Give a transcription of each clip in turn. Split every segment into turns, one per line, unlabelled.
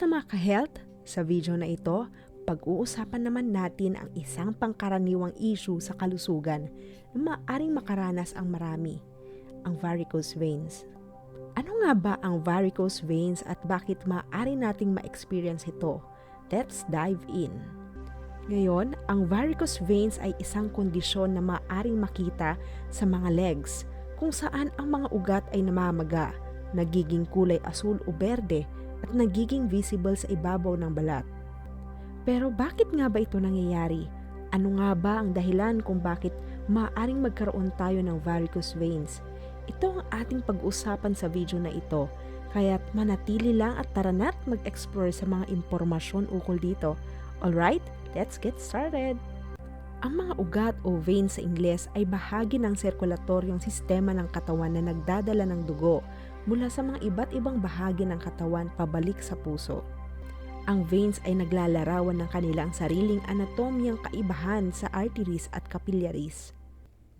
Kamusta mga ka-health? Sa video na ito, pag-uusapan naman natin ang isang pangkaraniwang issue sa kalusugan na maaaring makaranas ang marami, ang varicose veins. Ano nga ba ang varicose veins at bakit maaari nating ma-experience ito? Let's dive in. Ngayon, ang varicose veins ay isang kondisyon na maaaring makita sa mga legs kung saan ang mga ugat ay namamaga, nagiging kulay asul o berde at nagiging visible sa ibabaw ng balat. Pero bakit nga ba ito nangyayari? Ano nga ba ang dahilan kung bakit maaaring magkaroon tayo ng varicose veins? Ito ang ating pag-usapan sa video na ito, kaya't manatili lang at tara na't mag-explore sa mga impormasyon ukol dito. Alright, let's get started! Ang mga ugat o veins sa Ingles ay bahagi ng sirkulatoryong sistema ng katawan na nagdadala ng dugo mula sa mga iba't ibang bahagi ng katawan pabalik sa puso. Ang veins ay naglalarawan ng kanilang sariling anatomiyang kaibahan sa arteries at capillaries.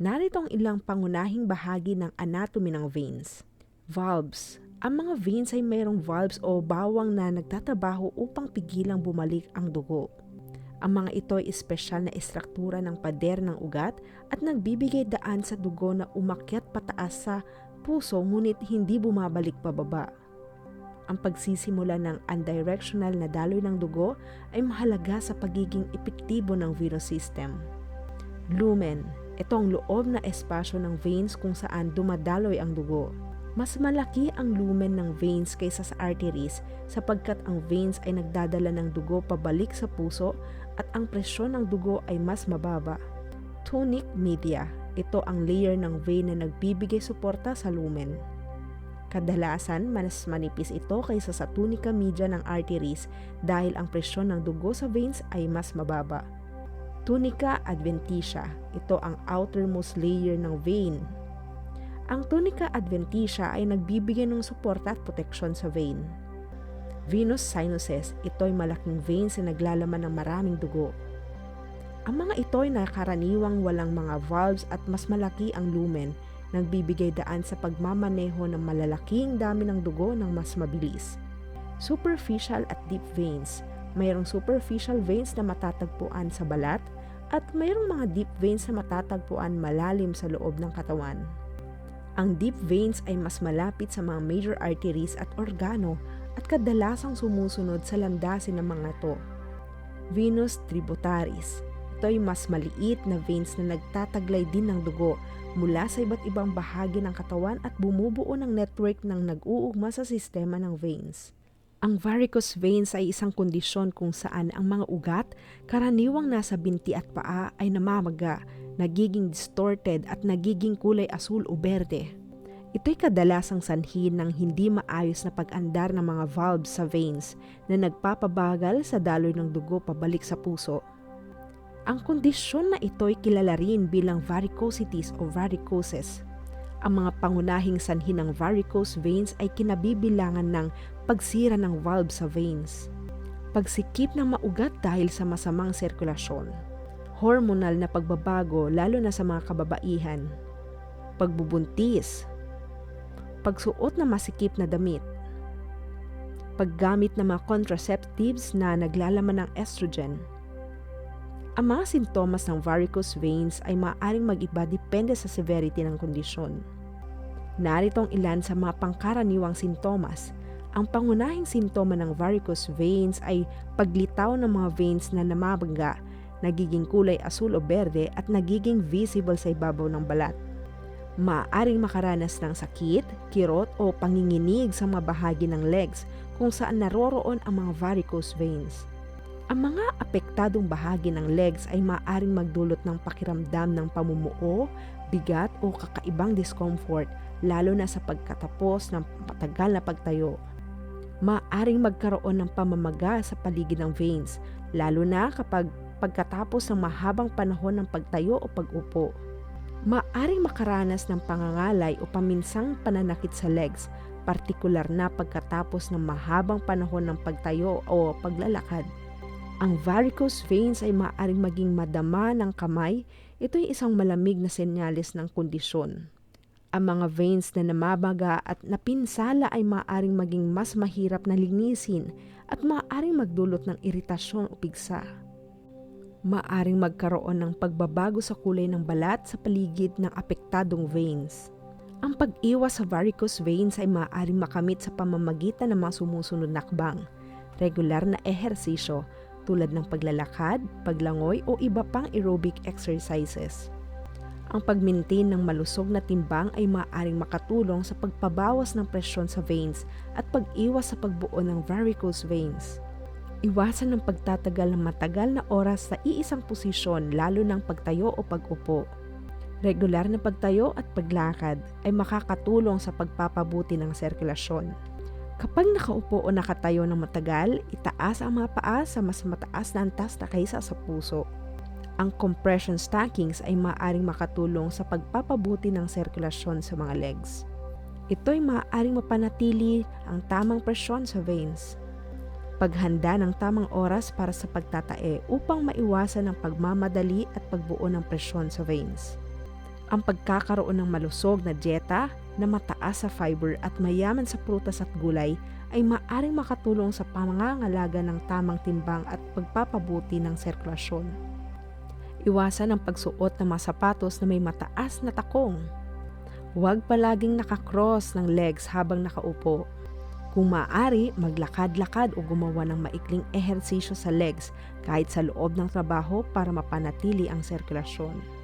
Narito ang ilang pangunahing bahagi ng anatomy ng veins. Valves. Ang mga veins ay mayroong valves o bawang na nagtatrabaho upang pigilang bumalik ang dugo. Ang mga ito ay espesyal na estruktura ng pader ng ugat at nagbibigay daan sa dugo na umakyat pataas sa puso ngunit hindi bumabalik pababa. Ang pagsisimula ng undirectional na daloy ng dugo ay mahalaga sa pagiging epektibo ng venous system. Lumen, ito ang loob na espasyo ng veins kung saan dumadaloy ang dugo. Mas malaki ang lumen ng veins kaysa sa arteries sapagkat ang veins ay nagdadala ng dugo pabalik sa puso at ang presyon ng dugo ay mas mababa. Tunic media. Ito ang layer ng vein na nagbibigay suporta sa lumen. Kadalasan, mas manipis ito kaysa sa tunica media ng arteries dahil ang presyon ng dugo sa veins ay mas mababa. Tunica adventitia. Ito ang outermost layer ng vein. Ang tunica adventitia ay nagbibigay ng suporta at proteksyon sa vein. Venous sinuses, ito ay malaking veins na naglalaman ng maraming dugo. Ang mga ito ay nakaraniwang walang mga valves at mas malaki ang lumen, nagbibigay daan sa pagmamaneho ng malalaking dami ng dugo ng mas mabilis. Superficial at deep veins, mayroong superficial veins na matatagpuan sa balat at mayroong mga deep veins na matatagpuan malalim sa loob ng katawan. Ang deep veins ay mas malapit sa mga major arteries at organo at kadalasang sumusunod sa landasin ng mga to. Venous tributaries. Ito ay mas maliit na veins na nagtataglay din ng dugo mula sa iba't ibang bahagi ng katawan at bumubuo ng network ng nag-uugma sa sistema ng veins. Ang varicose veins ay isang kondisyon kung saan ang mga ugat, karaniwang nasa binti at paa ay namamaga, nagiging distorted at nagiging kulay asul o berde. Ito'y kadalasang sanhi ng hindi maayos na pag-andar ng mga valves sa veins na nagpapabagal sa daloy ng dugo pabalik sa puso. Ang kondisyon na ito'y kilala rin bilang varicosities o varicoses. Ang mga pangunahing sanhi ng varicose veins ay kinabibilangan ng pagsira ng valve sa veins, pagsikip ng maugat dahil sa masamang sirkulasyon, hormonal na pagbabago lalo na sa mga kababaihan, pagbubuntis, pagsuot na masikip na damit, paggamit ng mga contraceptives na naglalaman ng estrogen. Ang mga sintomas ng varicose veins ay maaaring mag-iba depende sa severity ng kondisyon. Narito ang ilan sa mga pangkaraniwang sintomas. Ang pangunahing sintoma ng varicose veins ay paglitaw ng mga veins na namabangga, nagiging kulay asul o berde at nagiging visible sa ibabaw ng balat. Maaaring makaranas ng sakit, kirot o panginginig sa mga bahagi ng legs kung saan naroroon ang mga varicose veins. Ang mga apektadong bahagi ng legs ay maaaring magdulot ng pakiramdam ng pamumuo, bigat o kakaibang discomfort lalo na sa pagkatapos ng matagal na pagtayo. Maaaring magkaroon ng pamamaga sa paligid ng veins lalo na kapag pagkatapos ng mahabang panahon ng pagtayo o pag-upo. Maaring makaranas ng pangangalay o paminsang pananakit sa legs, partikular na pagkatapos ng mahabang panahon ng pagtayo o paglalakad. Ang varicose veins ay maaaring maging madama ng kamay. Ito ay isang malamig na senyales ng kondisyon. Ang mga veins na namabaga at napinsala ay maaaring maging mas mahirap na linisin at maaaring magdulot ng iritasyon o pigsa. Maaring magkaroon ng pagbabago sa kulay ng balat sa paligid ng apektadong veins. Ang pag-iwas sa varicose veins ay maaaring makamit sa pamamagitan ng mga sumusunod na akbang, regular na ehersisyo tulad ng paglalakad, paglangoy o iba pang aerobic exercises. Ang pagmintin ng malusog na timbang ay maaaring makatulong sa pagpabawas ng presyon sa veins at pag-iwas sa pagbuo ng varicose veins. Iwasan ng pagtatagal ng matagal na oras sa iisang posisyon lalo ng pagtayo o pag-upo. Regular na pagtayo at paglakad ay makakatulong sa pagpapabuti ng sirkulasyon. Kapag nakaupo o nakatayo ng matagal, itaas ang mga paa sa mas mataas na antas na kaysa sa puso. Ang compression stockings ay maaaring makatulong sa pagpapabuti ng sirkulasyon sa mga legs. Ito ay maaaring mapanatili ang tamang presyon sa veins. Paghanda ng tamang oras para sa pagtatae upang maiwasan ang pagmamadali at pagbuo ng presyon sa veins. Ang pagkakaroon ng malusog na dieta na mataas sa fiber at mayaman sa prutas at gulay ay maaring makatulong sa pangangalaga ng tamang timbang at pagpapabuti ng sirkulasyon. Iwasan ang pagsuot ng mga sapatos na may mataas na takong. Huwag palaging nakakross ng legs habang nakaupo. Kung maaari, maglakad-lakad o gumawa ng maikling ehersisyo sa legs kahit sa loob ng trabaho para mapanatili ang sirkulasyon.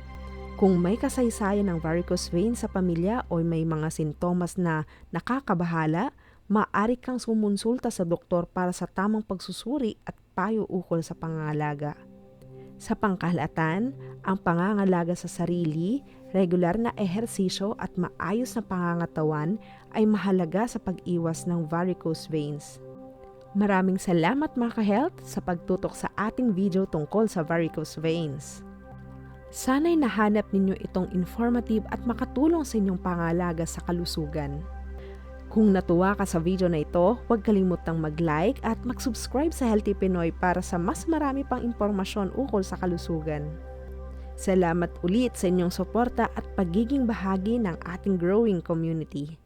Kung may kasaysayan ng varicose veins sa pamilya o may mga sintomas na nakakabahala, maaari kang sumonsulta sa doktor para sa tamang pagsusuri at payo ukol sa pangangalaga. Sa pangkalatan, ang pangangalaga sa sarili, regular na ehersisyo at maayos na pangangatawan ay mahalaga sa pag-iwas ng varicose veins. Maraming salamat mga ka-health sa pagtutok sa ating video tungkol sa varicose veins. Sana'y nahanap ninyo itong informative at makatulong sa inyong pangalaga sa kalusugan. Kung natuwa ka sa video na ito, huwag kalimutang mag-like at mag-subscribe sa Healthy Pinoy para sa mas marami pang impormasyon ukol sa kalusugan. Salamat ulit sa inyong suporta at pagiging bahagi ng ating growing community.